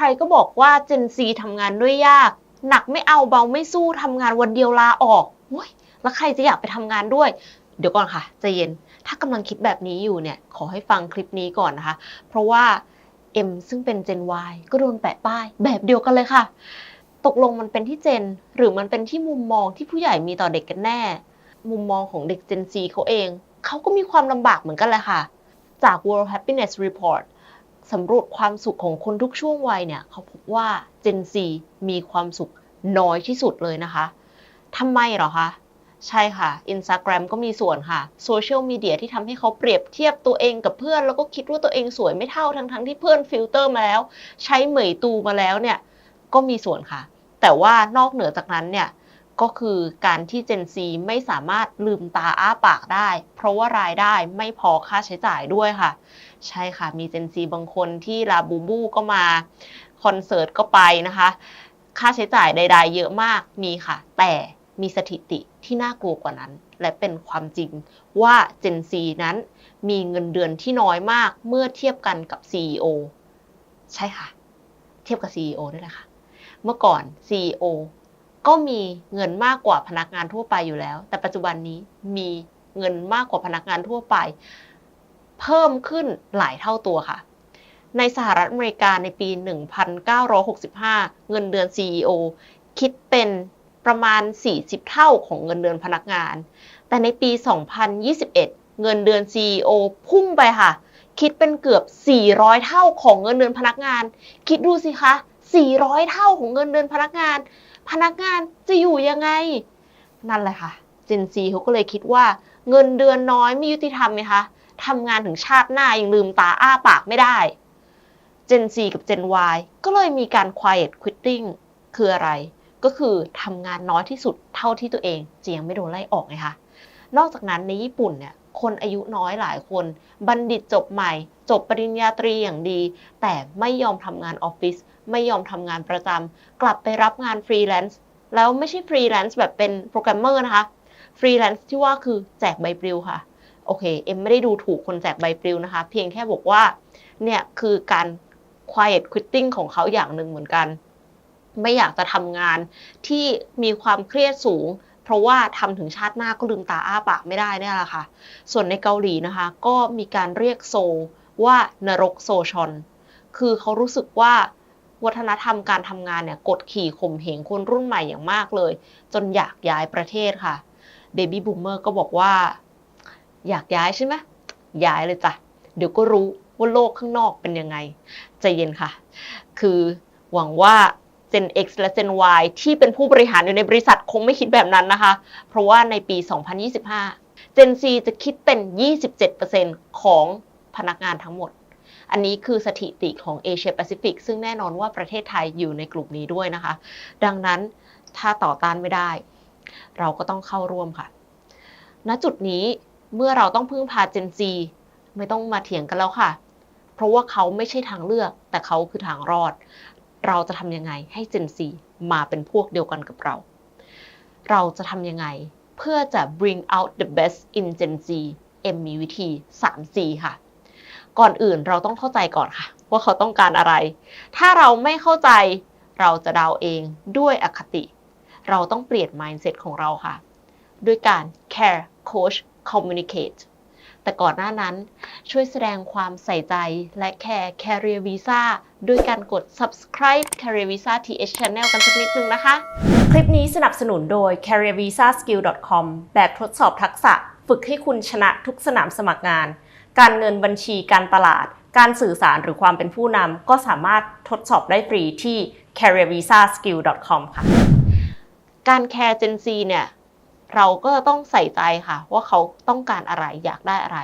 ใครก็บอกว่า Gen Z ทำงานด้วยยาก หนักไม่เอาเบาไม่สู้ทำงานวันเดียวลาออกโอ้ยแล้วใครจะอยากไปทำงานด้วย เดี๋ยวก่อนค่ะใจเย็น ถ้ากำลังคิดแบบนี้อยู่เนี่ยขอให้ฟังคลิปนี้ก่อนนะคะ เพราะว่า M ซึ่งเป็น Gen Y ก็โดนแปะป้ายแบบเดียวกันเลยค่ะ ตกลงมันเป็นที่เจน หรือมันเป็นที่มุมมองที่ผู้ใหญ่มีต่อเด็กกันแน่ มุมมองของเด็ก Gen Z เขาเอง เขาก็มีความลำบากเหมือนกันเลยค่ะ จาก World Happiness Report สำรวจความสุขของคนทุกช่วงวัยเนี่ยเขาพบว่า Gen Z มีความสุขน้อยที่สุดเลยนะคะทำไมเหรอคะใช่ค่ะ Instagram ก็มีส่วนค่ะโซเชียลมีเดียที่ทำให้เขาเปรียบเทียบตัวเองกับเพื่อน แล้วก็คิดว่าตัวเองสวยไม่เท่าทั้งๆทที่เพื่อนฟิลเตอร์มาแล้ว ใช้เหมยตูมาแล้วเนี่ยก็มีส่วนค่ะ แต่ว่านอกเหนือจากนั้นเนี่ย ก็คือการที่ Gen Z ไม่สามารถลืมตาอ้าปากได้ เพราะว่ารายได้ไม่พอค่าใช้จ่ายด้วยค่ะ ใช่ค่ะมี Gen Z บางคนที่ลาบูบูก็มาคอนเสิร์ตก็ไปนะคะ ค่าใช้จ่ายใด ๆ เยอะมากมีค่ะ แต่มีสถิติที่น่ากลัวกว่านั้น และเป็นความจริงว่า Gen Z นั้นมีเงินเดือนที่น้อยมากเมื่อเทียบกันกับ CEO ใช่ค่ะ เทียบกับ CEO ด้วยนะคะ เมื่อก่อน CEO ก็มีเงินมากกว่าพนักงานทั่วไปอยู่แล้ว แต่ปัจจุบันนี้มีเงินมากกว่าพนักงานทั่วไป เพิ่มขึ้นหลายเท่าตัวค่ะ ในสหรัฐอเมริกาในปี 1965 เงินเดือน CEO คิดเป็นประมาณ 40 เท่าของเงินเดือนพนักงาน แต่ในปี 2021 เงินเดือน CEO พุ่งไปค่ะ คิดเป็นเกือบ 400 เท่าของเงินเดือนพนักงาน คิดดูสิคะ 400 เท่าของเงินเดือนพนักงาน พนักงานจะอยู่ยังไง นั่นแหละค่ะ Gen Z เขาก็เลยคิดว่า เงินเดือนน้อยไม่ยุติธรรมไหมคะทำงานถึงชาติหน้ายังลืมตาอ้าปากไม่ได้ Gen Z กับ Gen Y ก็เลยมีการ quiet quitting คืออะไร ก็คือทำงานน้อยที่สุดเท่าที่ตัวเองจะยังไม่โดนไล่ออกไงคะนอกจากนั้นในญี่ปุ่นเนี่ยคนอายุน้อยหลายคน บัณฑิตจบใหม่ จบปริญญาตรีอย่างดี แต่ไม่ยอมทำงานออฟฟิศ ไม่ยอมทำงานประจำกลับไปรับงานฟรีแลนซ์แล้วไม่ใช่ฟรีแลนซ์แบบเป็นโปรแกรมเมอร์นะคะฟรีแลนซ์ที่ว่าคือแจกใบปลิวค่ะโอเคเอ็มไม่ได้ดูถูกคนแจกใบปลิวนะคะ เพียงแค่บอกว่าเนี่ยคือการ quiet quitting ของเขาอย่างหนึ่งเหมือนกัน ไม่อยากจะทำงานที่มีความเครียดสูง เพราะว่าทำถึงชาติหน้าก็ลืมตาอ้าปากไม่ได้นี่แหละค่ะ ส่วนในเกาหลีนะคะ ก็มีการเรียกโซว่านรกโซชอน คือเขารู้สึกว่า วัฒนธรรมการทำงานเนี่ยกดขี่ข่มเหงคนรุ่นใหม่อย่างมากเลย จนอยากย้ายประเทศค่ะเบบี้บูมเมอร์ก็บอกว่า อยากย้ายใช่ไหมย้ายเลยจ้ะเดี๋ยวก็รู้ว่าโลกข้างนอกเป็นยังไง ใจเย็นค่ะ คือหวังว่า Gen X และ Gen Y ที่เป็นผู้บริหารอยู่ในบริษัทคงไม่คิดแบบนั้นนะคะ เพราะว่าในปี 2025 Gen Z จะคิดเป็น 27%ของพนักงานทั้งหมด อันนี้คือสถิติของ Asia Pacific ซึ่งแน่นอนว่าประเทศไทยอยู่ในกลุ่มนี้ด้วยนะคะ ดังนั้นถ้าต่อต้านไม่ได้ เราก็ต้องเข้าร่วมค่ะ ณจุดนี้เมื่อเราต้องพึ่งพา Gen Z ไม่ต้องมาเถียงกันแล้วค่ะ เพราะว่าเขาไม่ใช่ทางเลือก แต่เขาคือทางรอด เราจะทำยังไงให้ Gen Z มาเป็นพวกเดียวกันกับเรา เราจะทำยังไงเพื่อจะ bring out the best in Gen Z เอ็มมีวิธี 3C ค่ะ ก่อนอื่นเราต้องเข้าใจก่อนค่ะ ว่าเขาต้องการอะไร ถ้าเราไม่เข้าใจเราจะเดาเองด้วยอคติ เราต้องเปลี่ยน mindset ของเราค่ะ ด้วยการ care coach communicate แต่ก่อนหน้านั้นช่วยแสดงความใส่ใจและแคร์ Career Visa ด้วยการกด subscribe Career Visa TH Channel กันสักนิดนึงนะคะ คลิปนี้สนับสนุนโดย careervisaskill.com แบบทดสอบทักษะ ฝึกให้คุณชนะทุกสนามสมัครงาน การเงินบัญชีการตลาด การสื่อสารหรือความเป็นผู้นำก็สามารถทดสอบได้ฟรีที่ careervisaskill.com ค่ะ การแคร์ Gen Z เนี่ยเราก็ต้องใส่ใจค่ะ ว่าเขาต้องการอะไรอยากได้อะไร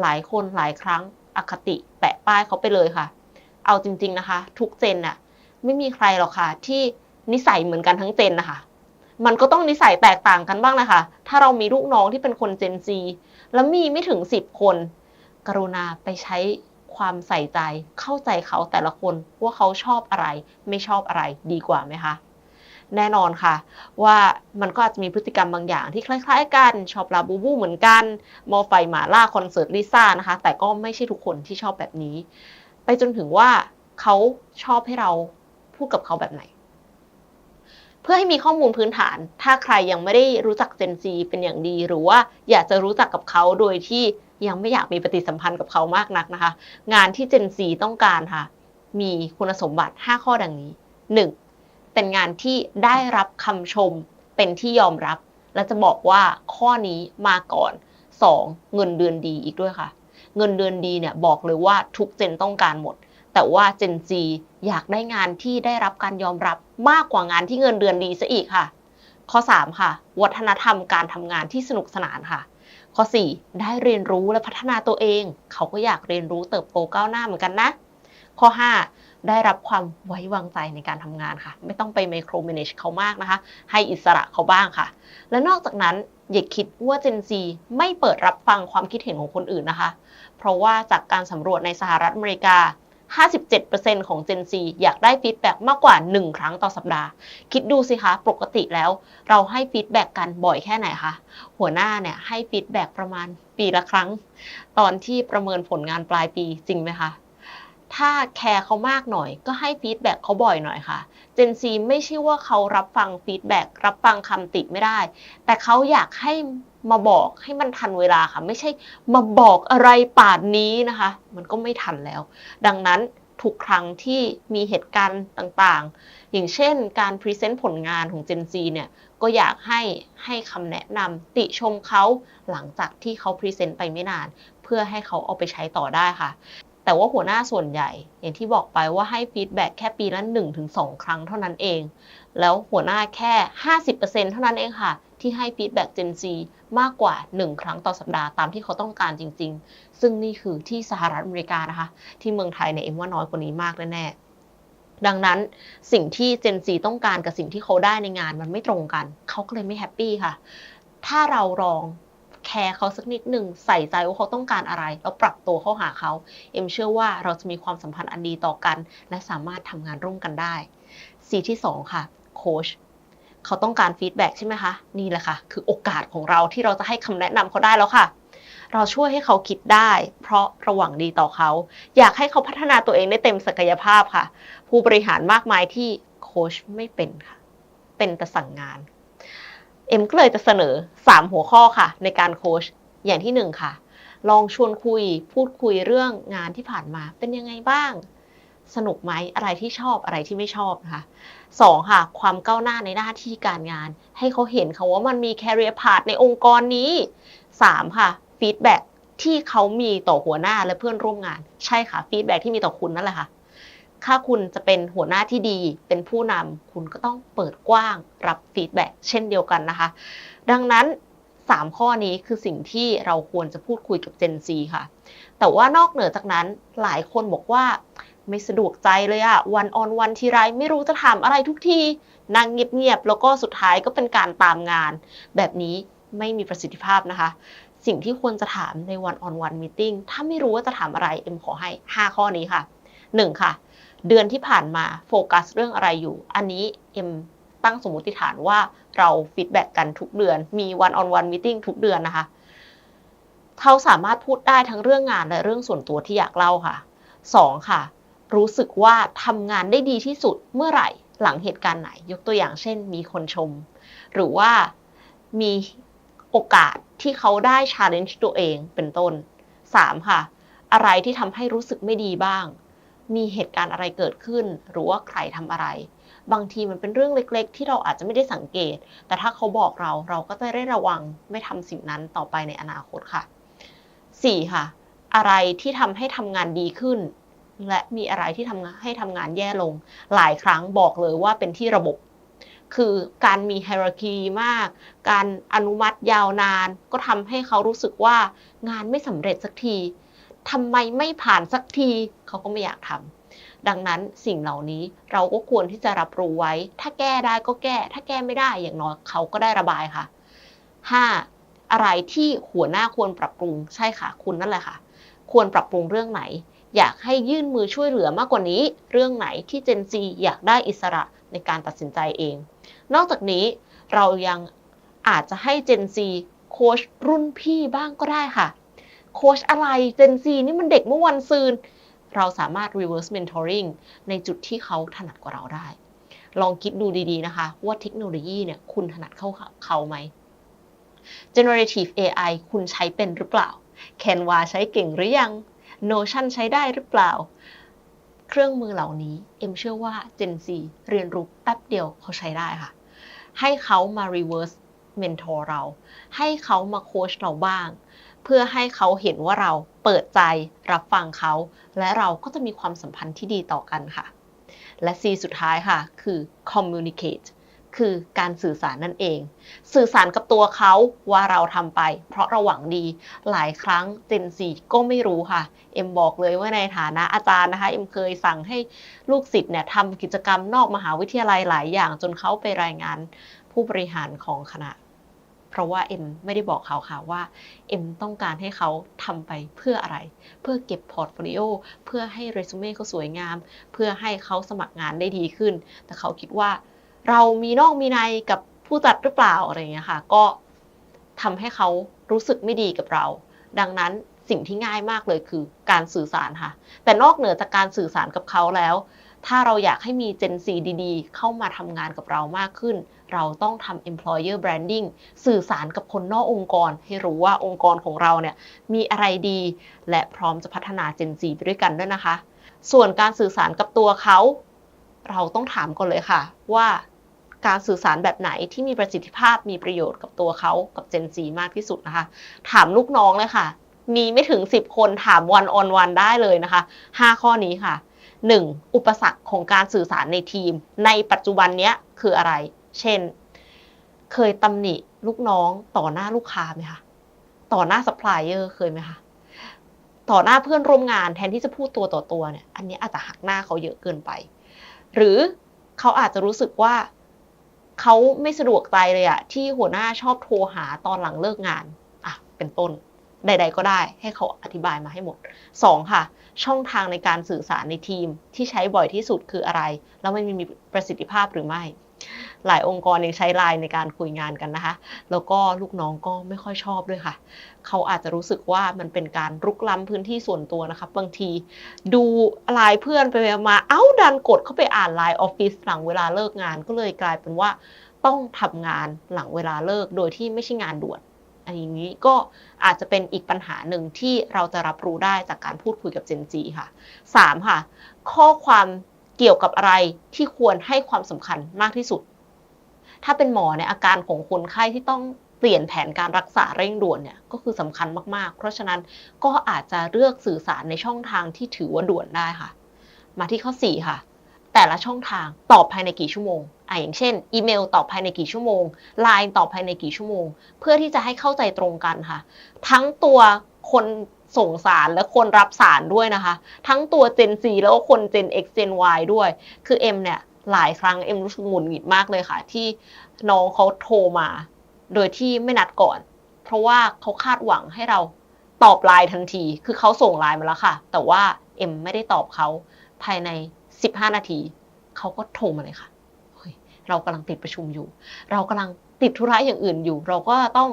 หลายคนหลายครั้งอคติแปะป้ายเขาไปเลยค่ะ เอาจริง ๆนะคะ ทุกเจนน่ะไม่มีใครหรอกค่ะ ที่นิสัยเหมือนกันทั้งเจนนะคะ มันก็ต้องนิสัยแตกต่างกันบ้างนะคะ ถ้าเรามีลูกน้องที่เป็นคน Gen Z แล้วมีไม่ถึง10คน กรุณาไปใช้ความใส่ใจเข้าใจเขาแต่ละคนว่าเขาชอบอะไร ไม่ชอบอะไรดีกว่าไหมคะแน่นอนค่ะ ว่ามันก็อาจจะมีพฤติกรรมบางอย่างที่คล้ายๆกัน ชอบลาบูบูเหมือนกันมอไฟหมาล่าคอนเสิร์ตลิซ่านะคะ แต่ก็ไม่ใช่ทุกคนที่ชอบแบบนี้ ไปจนถึงว่าเขาชอบให้เราพูดกับเขาแบบไหน เพื่อให้มีข้อมูลพื้นฐาน ถ้าใครยังไม่ได้รู้จัก Gen Z เป็นอย่างดี หรือว่าอยากจะรู้จักกับเขาโดยที่ยังไม่อยากมีปฏิสัมพันธ์กับเขามากนักนะคะ งานที่ Gen Z ต้องการค่ะ มีคุณสมบัติ 5 ข้อดังนี้ 1. เป็นงานที่ได้รับคำชม เป็นที่ยอมรับ และจะบอกว่าข้อนี้มาก่อน 2. เงินเดือนดีอีกด้วยค่ะ เงินเดือนดีเนี่ยบอกเลยว่าทุกเจนต้องการหมด แต่ว่าเจน Z อยากได้งานที่ได้รับการยอมรับมากกว่างานที่เงินเดือนดีซะอีกค่ะ ข้อ 3 ค่ะ วัฒนธรรมการทำงานที่สนุกสนานค่ะ ข้อ 4 ได้เรียนรู้และพัฒนาตัวเอง เขาก็อยากเรียนรู้เติบโตก้าวหน้าเหมือนกันนะ ข้อ 5 ได้รับความไว้วางใจในการทำงานค่ะ ไม่ต้องไปไมโคร m ม n a g e เขามากนะคะ ให้อิสระเขาบ้างค่ะ และนอกจากนั้นอย่าคิดว่า Gen Z ไม่เปิดรับฟังความคิดเห็นของคนอื่นนะคะ เพราะว่าจากการสำรวจในสหรัฐอเมริกา 57%ของ Gen Z อยากได้ฟีดแบ็กมากกว่า 1 ครั้งต่อสัปดาห์ คิดดูสิคะ ปกติแล้ว เราให้ฟีดแบ็กกันบ่อยแค่ไหนคะ หัวหน้าเนี่ยให้ฟีดแบ็กประมาณปีละครั้ง ตอนที่ประเมินผลงานปลายปีจริงไหมคะ ถ้าแคร์เขามากหน่อย ก็ให้ฟีดแบ็กเขาบ่อยหน่อยค่ะเจนซีไม่ใช่ว่าเขารับฟังฟีดแบ็กรับฟังคำติไม่ได้ แต่เขาอยากให้ มาบอกให้มันทันเวลาค่ะ ไม่ใช่มาบอกอะไรป่านนี้นะคะ มันก็ไม่ทันแล้ว ดังนั้นทุกครั้งที่มีเหตุการณ์ต่างๆ อย่างเช่นการพรีเซนต์ผลงานของ Gen Z เนี่ย ก็อยากให้ให้คำแนะนำติชมเขาหลังจากที่เขาพรีเซนต์ไปไม่นาน เพื่อให้เขาเอาไปใช้ต่อได้ค่ะ แต่ว่าหัวหน้าส่วนใหญ่ อย่างที่บอกไปว่าให้ฟีดแบ็กแค่ปีละ1-2 ครั้งเท่านั้นเอง แล้วหัวหน้าแค่ 50%เท่านั้นเองค่ะ ที่ให้ฟีดแบ็ก Gen Z มากกว่า 1 ครั้งต่อสัปดาห์ตามที่เขาต้องการจริง ๆ ซึ่งนี่คือที่สหรัฐอเมริกานะคะ ที่เมืองไทยเนี่ยเอ็มว่าน้อยกว่านี้มากแน่ๆดังนั้นสิ่งที่ Gen Z ต้องการกับสิ่งที่เขาได้ในงานมันไม่ตรงกัน เขาก็เลยไม่แฮปปี้ค่ะ ถ้าเราลองแคร์เขาสักนิดหนึ่งใส่ใจว่าเขาต้องการอะไร แล้วปรับตัวเข้าหาเขา เอ็มเชื่อว่าเราจะมีความสัมพันธ์อันดีต่อกัน และสามารถทำงานร่วมกันได้สีที่ 2 ค่ะโค้ช เขาต้องการฟีดแบ็กใช่ไหมคะ นี่แหละค่ะ คือโอกาสของเราที่เราจะให้คำแนะนำเขาได้แล้วค่ะ เราช่วยให้เขาคิดได้ เพราะระหว่างดีต่อเขา อยากให้เขาพัฒนาตัวเองได้เต็มศักยภาพค่ะ ผู้บริหารมากมายที่โค้ชไม่เป็นค่ะ เป็นแต่สั่งงาน เอ็มก็เลยจะเสนอ 3 หัวข้อค่ะ ในการโค้ชอย่างที่ 1 ค่ะ ลองชวนคุย พูดคุยเรื่องงานที่ผ่านมาเป็นยังไงบ้าง สนุกไหมอะไรที่ชอบอะไรที่ไม่ชอบนะคะสองค่ะ ความก้าวหน้าในหน้าที่การงาน ให้เขาเห็นค่ะว่ามันมี career path ในองค์กรนี้สามค่ะฟีดแบ็ที่เขามีต่อหัวหน้าและเพื่อนร่วมงาน ใช่ค่ะฟีดแบ็ที่มีต่อคุณนั่นแหละค่ะถ้าคุณจะเป็นหัวหน้าที่ดี เป็นผู้นำคุณก็ต้องเปิดกว้างรับฟีดแบ็เช่นเดียวกันนะคะ ดังนั้น 3 ข้อนี้คือสิ่งที่เราควรจะพูดคุยกับ Gen Z ค่ะ แต่ว่านอกเหนือจากนั้นหลายคนบอกว่า ไม่สะดวกใจเลยอะวันออนวันทีไรไม่รู้จะถามอะไรทุกทีนั่งเงียบๆแล้วก็สุดท้ายก็เป็นการตามงาน แบบนี้ไม่มีประสิทธิภาพนะคะ สิ่งที่ควรจะถามในวันออนวันมีติ้งถ้าไม่รู้ว่าจะถามอะไรเอ็มขอให้ 5 ข้อนี้ค่ะ 1 ค่ะ เดือนที่ผ่านมาโฟกัสเรื่องอะไรอยู่ อันนี้เอ็มตั้งสมมติฐานว่าเราฟีดแบ็กกันทุกเดือน มีวันออนวันมีติ้งทุกเดือนนะคะเขาสามารถพูดได้ทั้งเรื่องงานและเรื่องส่วนตัวที่อยากเล่าค่ะ 2 ค่ะ รู้สึกว่าทำงานได้ดีที่สุดเมื่อไหร่หลังเหตุการณ์ไหน ยกตัวอย่างเช่น มีคนชม หรือว่ามีโอกาสที่เขาได้ challenge ตัวเองเป็นต้น 3. ค่ะ อะไรที่ทำให้รู้สึกไม่ดีบ้าง มีเหตุการณ์อะไรเกิดขึ้น หรือว่าใครทำอะไร บางทีมันเป็นเรื่องเล็กๆ ที่เราอาจจะไม่ได้สังเกต แต่ถ้าเขาบอกเราเราก็จะได้ระวังไม่ทำสิ่งนั้นต่อไปในอนาคตค่ะ 4. ค่ะ อะไรที่ทำให้ทำงานดีขึ้น และมีอะไรที่ทำงานให้ทำงานแย่ลง หลายครั้งบอกเลยว่าเป็นที่ระบบ คือการมี hierarchy มาก การอนุมัติยาวนาน ก็ทำให้เขารู้สึกว่างานไม่สำเร็จสักทีทำไมไม่ผ่านสักทีเขาก็ไม่อยากทำดังนั้นสิ่งเหล่านี้เราก็ควรที่จะรับรู้ไว้ ถ้าแก้ได้ก็แก้ ถ้าแก้ไม่ได้อย่างน้อยเขาก็ได้ระบายค่ะ 5. อะไรที่หัวหน้าควรปรับปรุงใช่ค่ะ คุณนั่นแหละค่ะ ควรปรับปรุงเรื่องไหน อยากให้ยื่นมือช่วยเหลือมากกว่านี้ เรื่องไหนที่เจนซีอยากได้อิสระในการตัดสินใจเอง นอกจากนี้เรายังอาจจะให้เจนซีโค้ชรุ่นพี่บ้างก็ได้ค่ะ โค้ชอะไรเจนซีนี่มันเด็กเมื่อวันซืน เราสามารถ reverse mentoring ในจุดที่เขาถนัดกว่าเราได้ ลองคิดดูดีๆนะคะ ว่าเทคโนโลยีเนี่ยคุณถนัดเข้าเขาไหม generative AI คุณใช้เป็นหรือเปล่า Canva ใช้เก่งหรือยัง Notion ใช้ได้หรือเปล่า เครื่องมือเหล่านี้เอ็มเชื่อว่า Gen Z เรียนรู้แป๊บเดียวเขาใช้ได้ค่ะ ให้เขามา reverse mentor เรา ให้เขามาโค้ชเราบ้าง เพื่อให้เขาเห็นว่าเราเปิดใจรับฟังเขา และเราก็จะมีความสัมพันธ์ที่ดีต่อกันค่ะ และ C สุดท้ายค่ะ คือ communicate คือการสื่อสารนั่นเอง สื่อสารกับตัวเขาว่าเราทำไป เพราะเราหวังดี หลายครั้ง Gen Z ก็ไม่รู้ค่ะ เอ็มบอกเลยว่าในฐานะอาจารย์นะคะ เอ็มเคยสั่งให้ลูกศิษย์เนี่ยทำกิจกรรมนอกมหาวิทยาลัยหลายอย่าง จนเขาไปรายงานผู้บริหารของคณะ เพราะว่าเอ็มไม่ได้บอกเขาค่ะว่า เอ็มต้องการให้เขาทำไปเพื่ออะไร เพื่อเก็บพอร์ตโฟลิโอ เพื่อให้เรซูเม่เขาสวยงาม เพื่อให้เขาสมัครงานได้ดีขึ้น แต่เขาคิดว่า เรามีนอกมีในกับผู้จัดหรือเปล่าอะไรเงี้ยค่ะ ก็ทำให้เขารู้สึกไม่ดีกับเรา ดังนั้นสิ่งที่ง่ายมากเลยคือการสื่อสารค่ะ แต่นอกเหนือจากการสื่อสารกับเขาแล้ว ถ้าเราอยากให้มี Gen Z ดีๆ เข้ามาทำงานกับเรามากขึ้น เราต้องทำ employer branding สื่อสารกับคนนอกองค์กร ให้รู้ว่าองค์กรของเราเนี่ยมีอะไรดี และพร้อมจะพัฒนา Gen Z ไปด้วยกันด้วยนะคะ ส่วนการสื่อสารกับตัวเขา เราต้องถามก่อนเลยค่ะ ว่า การสื่อสารแบบไหนที่มีประสิทธิภาพมีประโยชน์กับตัวเขากับ Gen Z มากที่สุดนะคะ ถามลูกน้องเลยค่ะ มีไม่ถึง 10 คนถาม one on one ได้เลยนะคะ 5 ข้อนี้ค่ะ 1. อุปสรรคของการสื่อสารในทีม ในปัจจุบันนี้คืออะไร เช่น เคยตำหนิลูกน้องต่อหน้าลูกค้าไหมคะต่อหน้าซัพพลายเออร์เคยไหมคะต่อหน้าเพื่อนร่วมงานแทนที่จะพูดตัวต่อตัวเนี่ย อันนี้อาจจะหักหน้าเขาเยอะเกินไป หรือเขาอาจจะรู้สึกว่า เขาไม่สะดวกใจเลยอะที่หัวหน้าชอบโทรหาตอนหลังเลิกงานอะเป็นต้นใด ๆ ก็ได้ ให้เขาอธิบายมาให้หมด 2. ค่ะ ช่องทางในการสื่อสารในทีมที่ใช้บ่อยที่สุดคืออะไร แล้วมันมีประสิทธิภาพหรือไม่ หลายองค์กรยังใช้ไลน์ในการคุยงานกันนะคะ แล้วก็ลูกน้องก็ไม่ค่อยชอบด้วยค่ะ เขาอาจจะรู้สึกว่ามันเป็นการรุกล้ำพื้นที่ส่วนตัวนะคะบางทีดูไลน์เพื่อนไปมาเอ้าดันกดเข้าไปอ่านไลน์ออฟฟิศหลังเวลาเลิกงานก็เลยกลายเป็นว่าต้องทำงานหลังเวลาเลิกโดยที่ไม่ใช่งานด่วนอันนี้ก็อาจจะเป็นอีกปัญหาหนึ่งที่เราจะรับรู้ได้จากการพูดคุยกับ Gen Z ค่ะ 3. ค่ะ ข้อความ เกี่ยวกับอะไรที่ควรให้ความสำคัญมากที่สุด ถ้าเป็นหมอในยอาการของคนไข้ที่ต้องเปลี่ยนแผนการรักษาเร่งด่วนเนี่ยก็คือสำคัญมากๆ เพราะฉะนั้นก็อาจจะเลือกสื่อสารในช่องทางที่ถือว่าด่วนได้ค่ะ มาที่ข้อ 4 ค่ะ แต่ละช่องทางตอบภายในกี่ชั่วโมงอะอย่างเช่น อีเมลตอบภายในกี่ชั่วโมง Line ตอบภายในกี่ชั่วโมง เพื่อที่จะให้เข้าใจตรงกันค่ะ ทั้งตัวคน ส่งสารและคนรับสารด้วยนะคะ ทั้งตัว Gen Z แล้วก็คน Gen X Gen Y ด้วย คือเอ็มเนี่ยหลายครั้งเอ็มรู้สึกหงุดหงิดมากเลยค่ะ ที่น้องเขาโทรมา โดยที่ไม่นัดก่อน เพราะว่าเขาคาดหวังให้เราตอบไลน์ทันที คือเขาส่งไลน์มาแล้วค่ะ แต่ว่าเอ็มไม่ได้ตอบเขาภายใน 15 นาที เขาก็โทรมาเลยค่ะเฮ้ยเรากำลังติดประชุมอยู่ เรากำลัง ติดธุระอย่างอื่นอยู่ เราก็ต้อง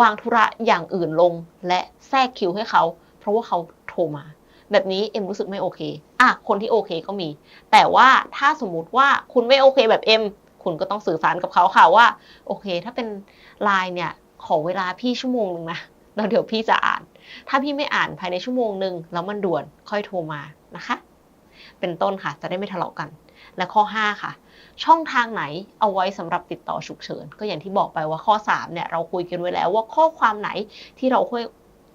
วางธุระอย่างอื่นลง และแทรกคิวให้เขา เพราะว่าเขาโทรมา แบบนี้เอ็มรู้สึกไม่โอเคอะคนที่โอเคก็มี แต่ว่าถ้าสมมุติว่าคุณไม่โอเคแบบเอ็มคุณก็ต้องสื่อสารกับเขาค่ะว่า โอเค ถ้าเป็นไลน์เนี่ยขอเวลาพี่ชั่วโมงหนึ่งนะแล้วเดี๋ยวพี่จะอ่าน ถ้าพี่ไม่อ่านภายในชั่วโมงหนึ่งแล้วมันด่วนค่อยโทรมานะคะ เป็นต้นค่ะจะได้ไม่ทะเลาะกัน และข้อ 5 ค่ะ ช่องทางไหนเอาไว้สำหรับติดต่อฉุกเฉิน ก็อย่างที่บอกไปว่าข้อ 3 เนี่ยเราคุยกันไว้แล้วว่าข้อความไหนที่เราให้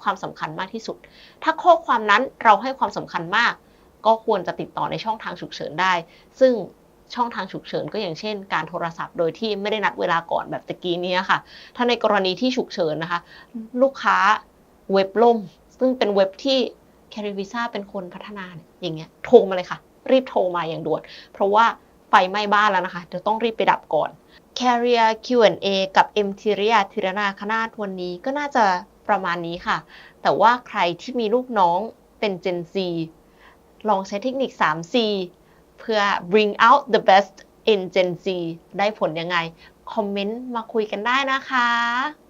ความสำคัญมากที่สุด ถ้าข้อความนั้นเราให้ความสำคัญมาก ก็ควรจะติดต่อในช่องทางฉุกเฉินได้ ซึ่งช่องทางฉุกเฉินก็อย่างเช่น การโทรศัพท์โดยที่ไม่ได้นัดเวลาก่อนแบบตะกี้นี้ค่ะ ถ้าในกรณีที่ฉุกเฉินนะคะ ลูกค้าเว็บล่ม ซึ่งเป็นเว็บที่ c a r i v i s a เป็นคนพัฒนาอย่างเงี้ยโทรมาเลยค่ะ รีบโทรมาอย่างด่วน เพราะว่าไฟไหม้บ้านแล้วนะคะ เดี๋ยวต้องรีบไปดับก่อน Carrier Q&A กับ M ทิริยาธิรนาคณาตวันนี้ก็น่าจะประมาณนี้ค่ะ แต่ว่าใครที่มีลูกน้องเป็น Gen Z ลองใช้เทคนิค 3C เพื่อ bring out the best in Gen Z ได้ผลยังไง คอมเมนต์มาคุยกันได้นะคะ